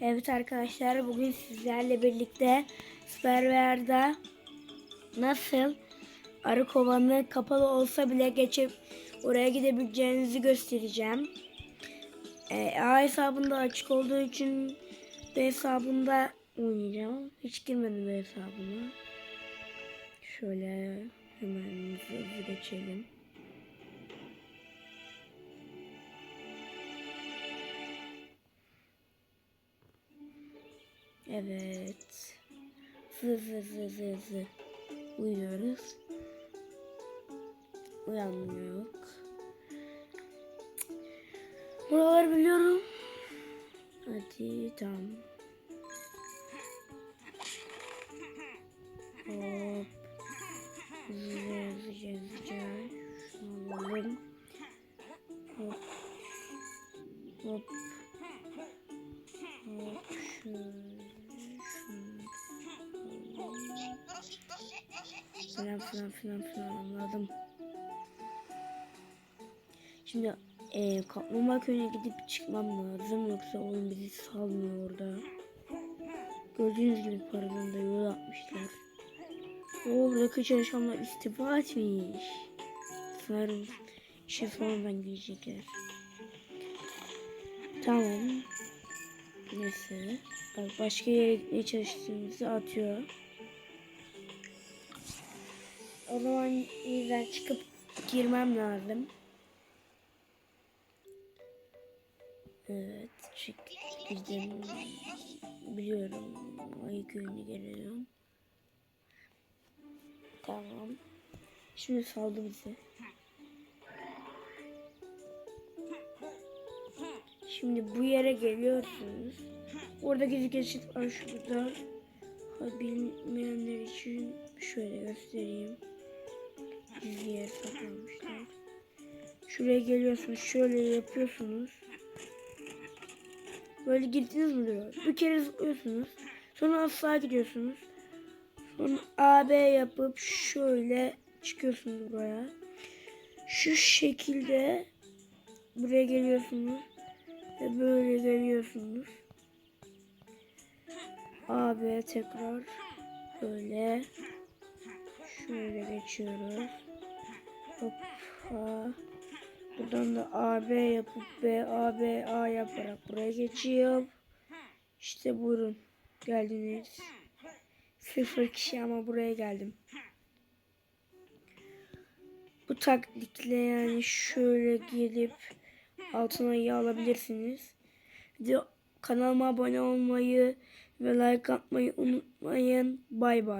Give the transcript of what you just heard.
Evet arkadaşlar bugün sizlerle birlikte Superware'da nasıl arı kovanı kapalı olsa bile geçip oraya gidebileceğinizi göstereceğim. Ee, A hesabında açık olduğu için B hesabında oynayacağım. Hiç girmedim B hesabına. Şöyle hemen hızlı geçelim. Evet. Zı zı zı zı zı. Uyuyoruz. Uyanmıyor. Buraları biliyorum. Hadi tamam. Hop. Hızlıca hızlıca. Şunu alalım. Hop. Hop. Hop. Şöyle. Falan filan filan filan anladım. Şimdi e, kaplumbağa köyüne gidip çıkmam lazım yoksa oyun bizi salmıyor orada. Gördüğünüz gibi paradan da yol atmışlar. Oo buradaki çalışanlar istifa etmiş. Sanırım işe sonradan girecekler. Tamam. Neyse. Bak başka yere gitmeye çalıştığımızı atıyor. O zaman yeniden çıkıp girmem lazım. Evet, çık girdim. Biliyorum. Ayı köyüne geliyorum. Tamam. Şimdi saldı bizi. Şimdi bu yere geliyorsunuz. Orada gizli geçit var şurada. Bilmeyenler için şöyle göstereyim. Şuraya geliyorsunuz. Şöyle yapıyorsunuz. Böyle girdiniz mi diyor. Bir kere zıplıyorsunuz. Sonra asla gidiyorsunuz. Sonra AB yapıp şöyle çıkıyorsunuz buraya. Şu şekilde buraya geliyorsunuz. Ve böyle geliyorsunuz. AB tekrar böyle şöyle geçiyoruz. Hoppa. Buradan da AB yapıp B, A, B, A yaparak buraya geçiyor. İşte buyurun. Geldiniz. Sıfır kişi ama buraya geldim. Bu taktikle yani şöyle gelip altına yağ alabilirsiniz. De kanalıma abone olmayı ve like atmayı unutmayın. Bay bay.